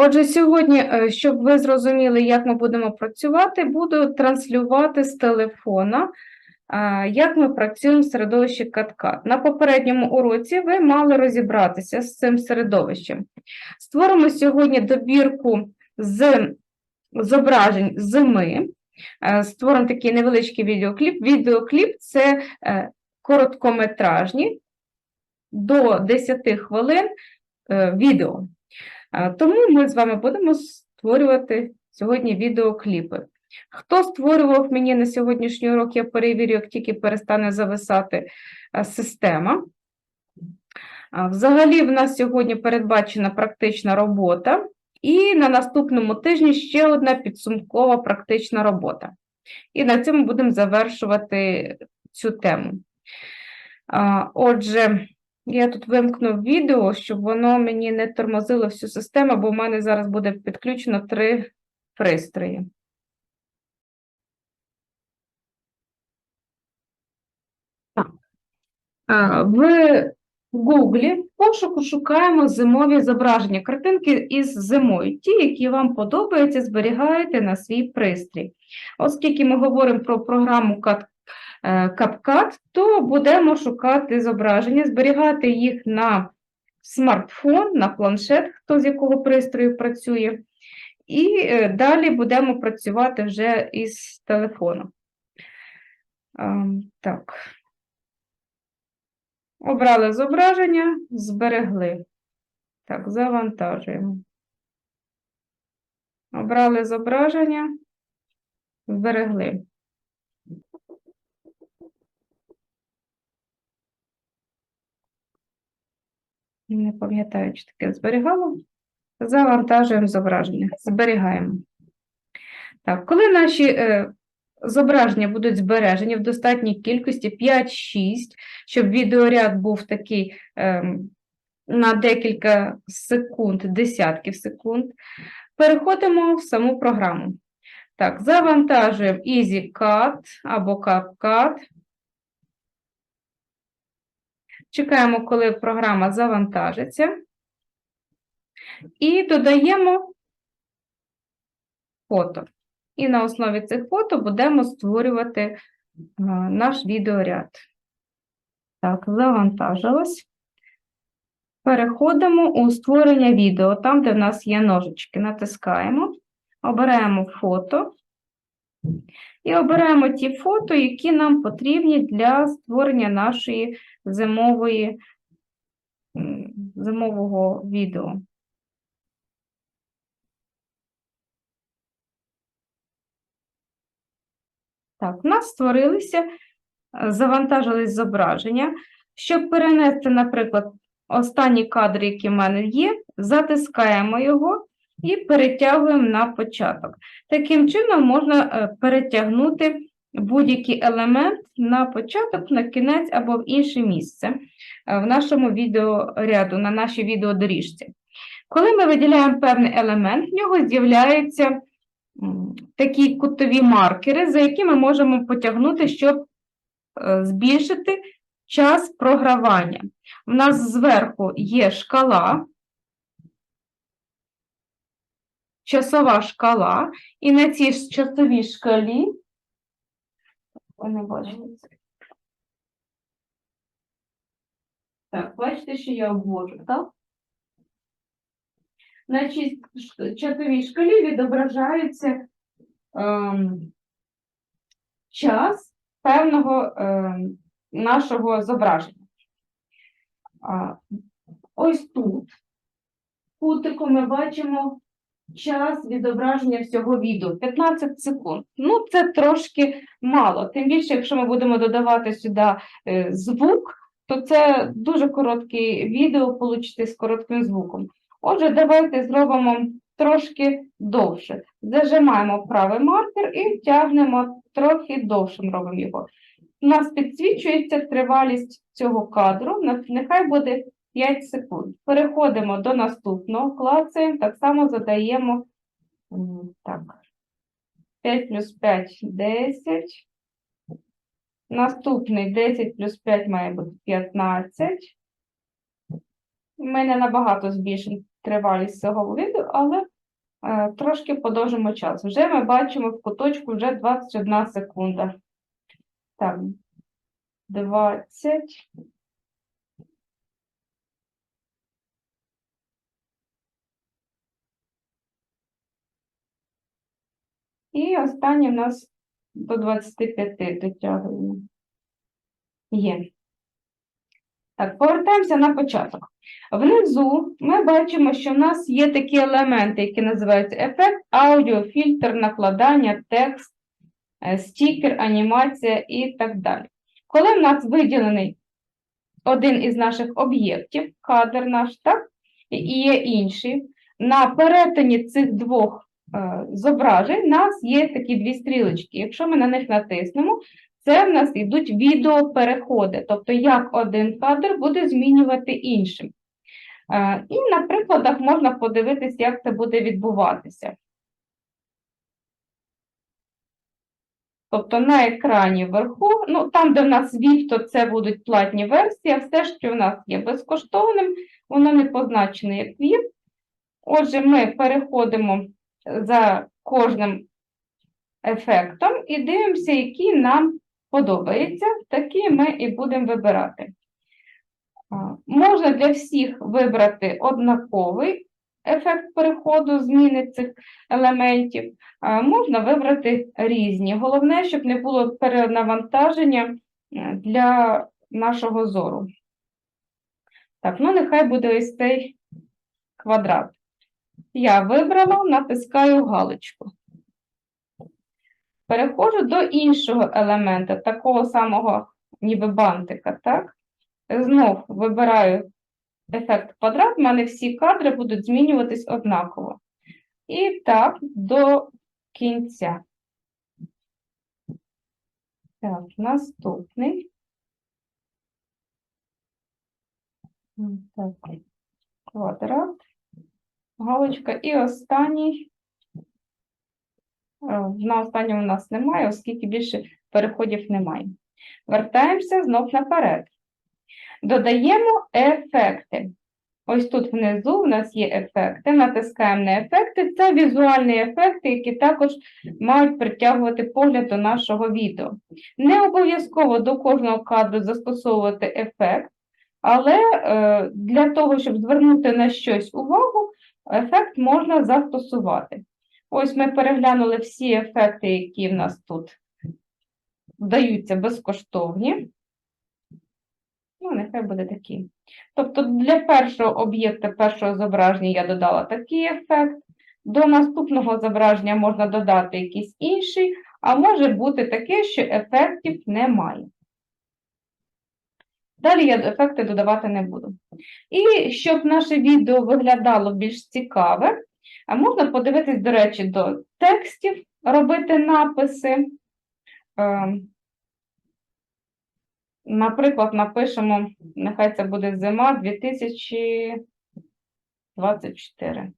Отже, сьогодні, е, щоб ви зрозуміли, як ми будемо працювати, буду транслювати з телефона, е, як ми працюємо в середовищі CAD-CAD. На попередньому уроці ви мали розібратися з цим середовищем. Створимо сьогодні добірку з зображень зими. Е, Створимо такий невеличкий відеокліп. Відеокліп це короткометражні до 10 хвилин відео. Е, Тому ми з вами будемо створювати сьогодні відеокліпи. Хто створював мені на сьогоднішній урок, я перевірю, як тільки перестане зависати е, система. Взагалі, в нас сьогодні передбачена практична робота, і на наступному тижні ще одна підсумкова практична робота. І на цьому будемо завершувати цю тему. Отже, я тут вимкну відео, щоб воно мені не тормозило всю систему, бо в мене зараз буде підключено три пристрої. В в пошуку шукаємо зимові зображення, картинки із зимою. Ті, які вам подобаються, зберігаєте на свій пристрій. Оскільки ми говоримо про програму Cat- е, то будемо шукати зображення, зберігати їх на смартфон, на планшет, хто з якого пристрою працює. І е, далі будемо працювати вже із телефону. Ем, Так. Обрали зображення, зберегли. Так, завантажуємо. Обрали зображення, зберегли. Не пам'ятаю, чи таке зберігало. Завантажуємо зображення, зберігаємо. Так, коли наші е, зображення будуть збережені в достатній кількості 5-6, щоб відеоряд був такий ем, на декілька секунд, десятків секунд, переходимо в саму програму. Так, завантажуємо EasyCut або CapCut. Чекаємо, коли програма завантажиться. І додаємо фото. І на основі цих фото будемо створювати е, наш відеоряд. Так, завантажилось. Переходимо у створення відео, там, де в нас є ножички. Натискаємо, обираємо фото. І обираємо ті фото, які нам потрібні для створення нашої зимової, зимового відео. Так, у нас створилися, е, завантажились зображення. Щоб перенести, наприклад, останні кадри, які в мене є, затискаємо його і перетягуємо на початок. Таким чином можна е, перетягнути будь-який елемент на початок, на кінець або в інше місце е, в нашому відеоряду, на нашій відеодоріжці. Коли ми виділяємо певний елемент, в нього з'являються такі кутові маркери, за які ми можемо потягнути, щоб е, збільшити час програвання. У нас зверху є шкала, часова шкала, і на цій часовій шкалі, бачите це. Так, бачите, що я обвожу, так? На часовій шкалі відображається ем, час певного ем, нашого зображення. А, ось тут, кутику, ми бачимо час відображення всього відео 15 секунд. Ну, це трошки мало. Тим більше, якщо ми будемо додавати сюди е, звук, то це дуже коротке відео получите з коротким звуком. Отже, давайте зробимо трошки довше. Зажимаємо правий маркер і тягнемо трохи довшим робимо його. У нас підсвічується тривалість цього кадру, нехай буде 5 секунд. Переходимо до наступного, клацаємо, так само задаємо так, 5 плюс 5 – 10. Наступний 10 плюс 5 має бути 15. Ми не набагато збільшимо тривалість цього відео, але е, трошки подовжимо час. Вже ми бачимо в куточку вже 21 секунда. Так, 20. І останнє в нас до 25 дотягуємо. Є. Так, повертаємося на початок. Внизу ми бачимо, що в нас є такі елементи, які називаються ефект, аудіо, фільтр, накладання, текст, е, стікер, анімація і так далі. Коли в нас виділений один із наших об'єктів, кадр наш, так, і є інший, на перетині цих двох зображень в нас є такі дві стрілочки. Якщо ми на них натиснемо, це в нас йдуть відеопереходи, тобто як один кадр буде змінювати іншим. Е, І на прикладах можна подивитися, як це буде відбуватися. Тобто на екрані вверху, ну там, де в нас VIP, то це будуть платні версії, а все, що в нас є безкоштовним, воно не позначене як VIP. Отже, ми переходимо за кожним ефектом і дивимося, які нам подобаються, такі ми і будемо вибирати. Можна для всіх вибрати однаковий ефект переходу, зміни цих елементів, можна вибрати різні. Головне, щоб не було перенавантаження для нашого зору. Так, ну нехай буде ось цей квадрат. Я вибрала, натискаю галочку. Переходжу до іншого елемента, такого самого, ніби бантика, так? Знов вибираю ефект квадрат, в мене всі кадри будуть змінюватись однаково. І так, до кінця. Так, наступний. Так, квадрат, галочка. І останній. Е, На останньому у нас немає, оскільки більше переходів немає. Вертаємося знов наперед. Додаємо ефекти. Ось тут внизу у нас є ефекти. Натискаємо на ефекти. Це візуальні ефекти, які також мають притягувати погляд до нашого відео. Не обов'язково до кожного кадру застосовувати ефект, але е, для того, щоб звернути на щось увагу, ефект можна застосувати. Ось ми переглянули всі ефекти, які в нас тут даються безкоштовні. Ну, нехай буде такі. Тобто для першого об'єкта, першого зображення я додала такий ефект. До наступного зображення можна додати якийсь інший, а може бути таке, що ефектів немає. Далі я ефекти додавати не буду. І щоб наше відео виглядало більш цікаве, можна подивитись, до речі, до текстів, робити написи. Ем, Наприклад, напишемо, нехай це буде зима 2024.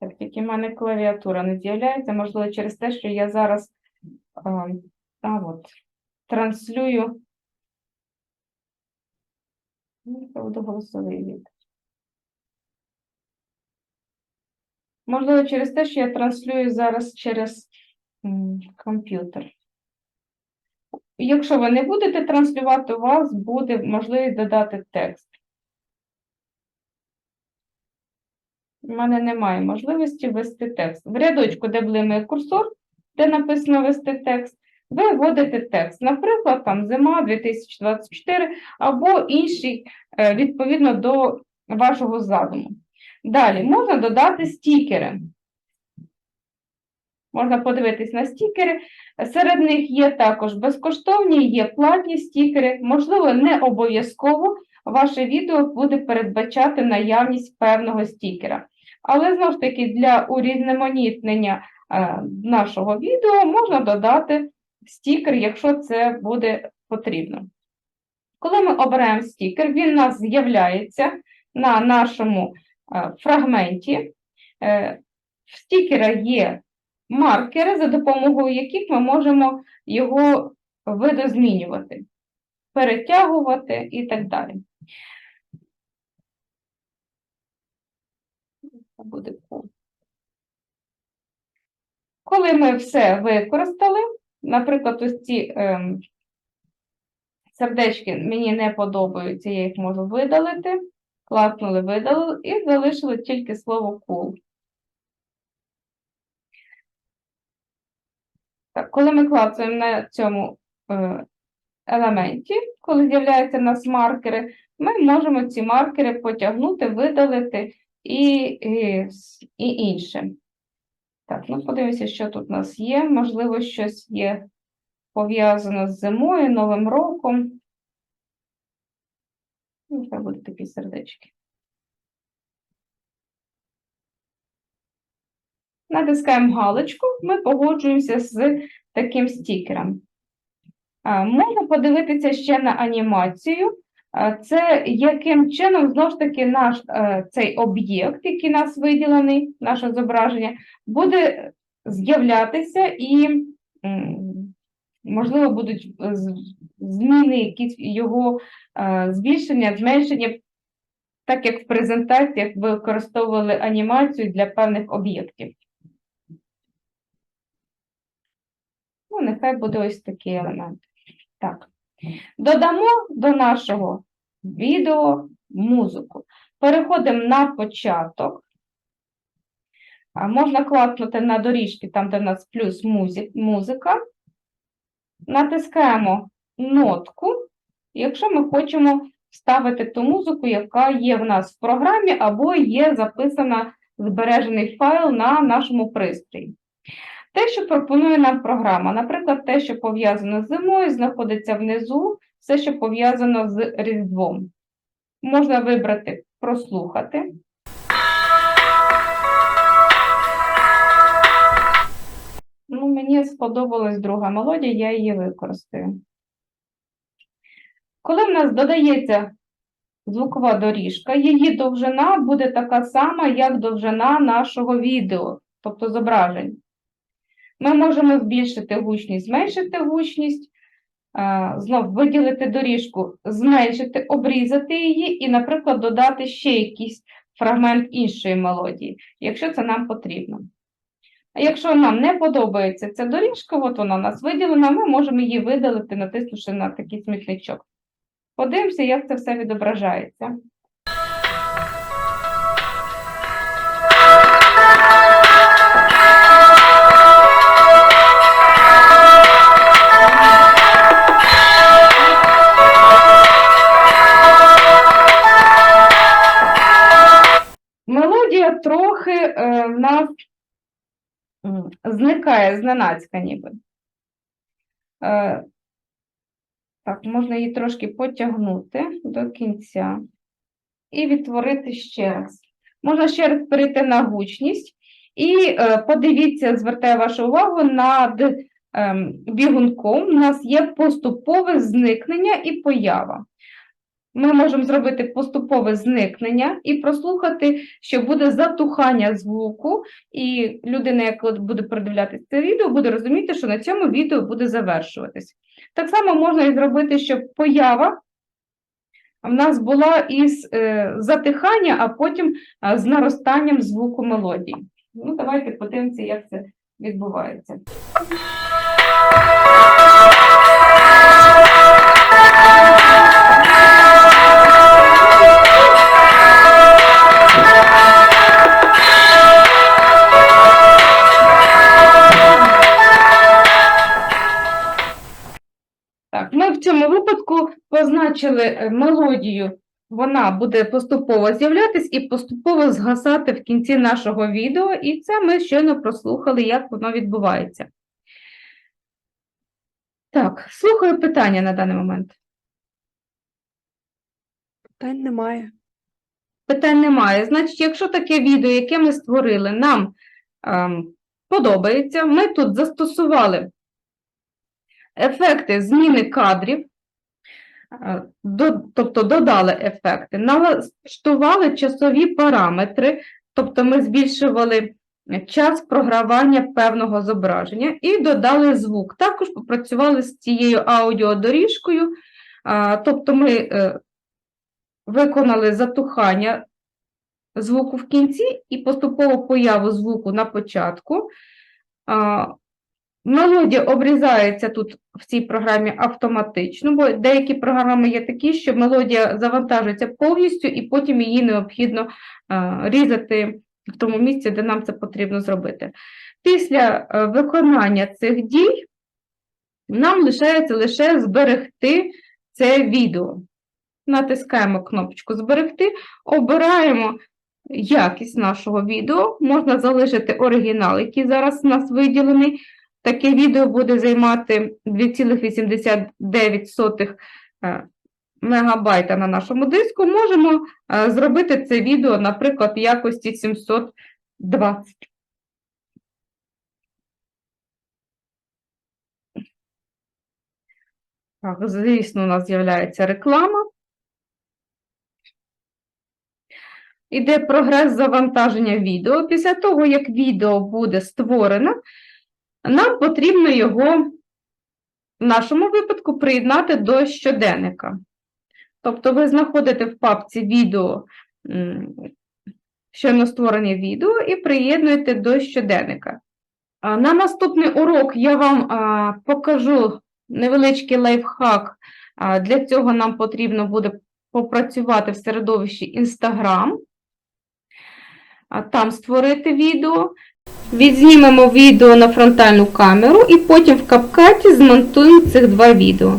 Так, тільки в мене клавіатура не з'являється, можливо, через те, що я зараз ем, а, от, транслюю. Ну, голосовий від. Можливо, через те, що я транслюю зараз через комп'ютер. Якщо ви не будете транслювати, у вас буде можливість додати текст. У мене немає можливості ввести текст. В рядочку, де блимає курсор, де написано ввести текст, ви вводите текст. Наприклад, там зима 2024 або інший, е, відповідно до вашого задуму. Далі можна додати стікери. Можна подивитись на стікери. Серед них є також безкоштовні, є платні стікери. Можливо, не обов'язково ваше відео буде передбачати наявність певного стікера. Але знову ж таки, для урізноманітнення е, нашого відео можна додати стікер, якщо це буде потрібно. Коли ми обираємо стікер, він у нас з'являється на нашому е, фрагменті. Е, в стікера є маркери, за допомогою яких ми можемо його видозмінювати, перетягувати і так далі. Коли ми все використали, наприклад, ось ці ем, сердечки мені не подобаються, я їх можу видалити. Класнули, видалили і залишили тільки слово cool. Так, коли ми клацаємо на цьому е, елементі, коли з'являються в нас маркери, ми можемо ці маркери потягнути, видалити і, і, і інше. Так, ну подивимося, що тут у нас є. Можливо, щось є пов'язано з зимою, Новим роком. Ну, це будуть такі сердечки. Натискаємо галочку, ми погоджуємося з таким стікером. Можна подивитися ще на анімацію. Це яким чином знову ж таки наш е, цей об'єкт, який у нас виділений, наше зображення, буде з'являтися і, можливо, будуть зміни, якісь його е, збільшення, зменшення, так як в презентаціях ви використовували анімацію для певних об'єктів. Ну, нехай буде ось такий елемент. Так. Додамо до нашого відео музику. Переходимо на початок. Можна клацнути на доріжки, там, де в нас плюс музика. Натискаємо нотку, якщо ми хочемо вставити ту музику, яка є в нас в програмі, або є записана збережений файл на нашому пристрої. Те, що пропонує нам програма, наприклад, те, що пов'язано з зимою, знаходиться внизу, все, що пов'язано з Різдвом. Можна вибрати прослухати. Ну, мені сподобалась друга мелодія, я її використаю. Коли в нас додається звукова доріжка, її довжина буде така сама, як довжина нашого відео, тобто зображень. Ми можемо збільшити гучність, зменшити гучність, знов виділити доріжку, зменшити, обрізати її і, наприклад, додати ще якийсь фрагмент іншої мелодії, якщо це нам потрібно. А якщо нам не подобається ця доріжка, от вона у нас виділена, ми можемо її видалити, натиснувши на такий смітничок. Подивимося, як це все відображається. Мелодія трохи е, в нас зникає зненацька ніби. Е, так, можна її трошки потягнути до кінця і відтворити ще раз. Можна ще раз перейти на гучність і е, подивіться, звертаю вашу увагу, над ем, бігунком у нас є поступове зникнення і поява. Ми можемо зробити поступове зникнення і прослухати, що буде затухання звуку, і людина, яка буде продивлятися це відео, буде розуміти, що на цьому відео буде завершуватись. Так само можна і зробити, щоб поява в нас була із е, затихання, а потім з наростанням звуку мелодії. Ну, давайте подивимося, як це відбувається. Так, позначили е, мелодію, вона буде поступово з'являтись і поступово згасати в кінці нашого відео, і це ми щойно прослухали, як воно відбувається. Так, слухаю питання на даний момент. Питань немає. Питань немає. Значить, якщо таке відео, яке ми створили, нам ем, подобається, ми тут застосували ефекти зміни кадрів, тобто додали ефекти, налаштували часові параметри, тобто ми збільшували час програвання певного зображення і додали звук. Також попрацювали з цією аудіодоріжкою, тобто ми е, виконали затухання звуку в кінці і поступову появу звуку на початку. Мелодія обрізається тут в цій програмі автоматично, бо деякі програми є такі, що мелодія завантажується повністю, і потім її необхідно а, різати в тому місці, де нам це потрібно зробити. Після е, виконання цих дій нам лишається лише зберегти це відео. Натискаємо кнопочку Зберегти, обираємо якість нашого відео. Можна залишити оригінал, який зараз у нас виділений. Таке відео буде займати 2,89 е, мегабайта на нашому диску. Можемо е, зробити це відео, наприклад, в якості 720. Так, звісно, у нас з'являється реклама. Іде прогрес завантаження відео. Після того, як відео буде створено, нам потрібно його в нашому випадку приєднати до щоденника. Тобто ви знаходите в папці відео, щойно створене відео, і приєднуєте до щоденника. На наступний урок я вам покажу невеличкий лайфхак. Для цього нам потрібно буде попрацювати в середовищі Instagram, там створити відео. Відзнімемо відео на фронтальну камеру і потім в капкаті змонтуємо цих два відео.